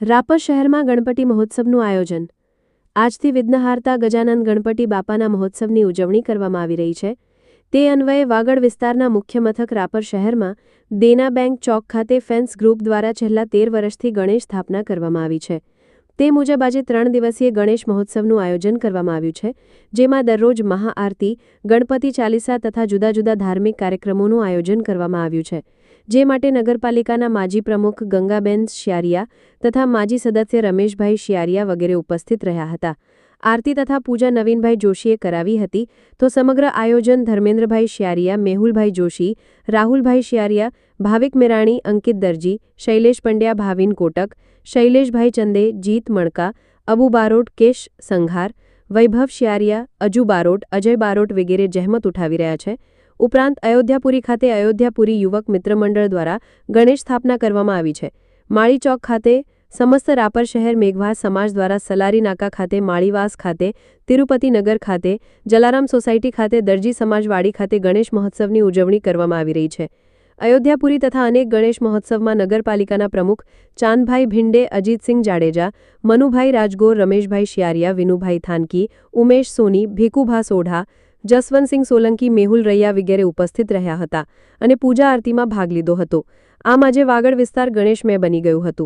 રાપર શહેરમાં ગણપતિ મહોત્સવનું આયોજન. આજથી વિઘ્નહારતા ગજાનંદ ગણપતિ બાપાના મહોત્સવની ઉજવણી કરવામાં આવી રહી છે. તે અન્વયે વાગડ વિસ્તારના મુખ્ય મથક રાપર શહેરમાં દેના બેંક ચોક ખાતે ફેન્સ ગ્રુપ દ્વારા છેલ્લા તેર વર્ષથી ગણેશ સ્થાપના કરવામાં આવી છે. તે મુજબ આજે ત્રણ દિવસીય ગણેશ મહોત્સવનું આયોજન કરવામાં આવ્યું છે, જેમાં દરરોજ મહાઆરતી, ગણપતિ ચાલીસા તથા જુદા જુદા ધાર્મિક કાર્યક્રમોનું આયોજન કરવામાં આવ્યું છે. જે માટે નગરપાલિકાના માજી પ્રમુખ ગંગાબેન શિયારિયા તથા માજી સદસ્ય રમેશભાઈ શિયારિયા વગેરે ઉપસ્થિત રહ્યા હતા. આરતી તથા પૂજા નવીનભાઈ જોશીએ કરાવી હતી તો સમગ્ર આયોજન ધર્મેન્દ્રભાઈ શિયારિયા, મેહુલભાઈ જોશી, રાહુલભાઈ શિયારિયા, ભાવિક મેરાણી, અંકિત દરજી, શૈલેષ પંડ્યા, ભાવિન કોટક, શૈલેષભાઈ ચંદે, જીત મણકા, અબુ બારોટ, કેશ સંઘાર, વૈભવ શિયારિયા, અજુ બારોટ, અજય બારોટ વગેરે જહેમત ઉઠાવી રહ્યા છે. ઉપરાંત અયોધ્યાપુરી ખાતે અયોધ્યાપુરી યુવક મિત્રમંડળ દ્વારા ગણેશ સ્થાપના કરવામાં આવી છે. માળી ચોક ખાતે સમસ્ત રાપર શહેર મેઘવા સમાજ દ્વારા સલારી નાકા ખાતે માળીવાસ ખાતે, તિરુપતિનગર ખાતે, જલારામ સોસાયટી ખાતે, દરજી સમાજવાડી ખાતે ગણેશ મહોત્સવની ઉજવણી કરવામાં આવી રહી છે. અયોધ્યાપુરી તથા અનેક ગણેશ મહોત્સવમાં નગરપાલિકાના પ્રમુખ ચાંદભાઈ ભિંડે, અજીતસિંહ જાડેજા, મનુભાઈ રાજગોર, રમેશભાઈ શિયારિયા, વિનુભાઈ થાનકી, ઉમેશ સોની, ભીખુભા સોઢા જસવંતસિંહ સોલંકી મેહુલ રૈયા વગેરે ઉપસ્થિત રહ્યા હતા અને પૂજા આરતીમાં ભાગ લીધો હતો. આમ આજે વાગડ વિસ્તાર ગણેશમય બની ગયું હતું.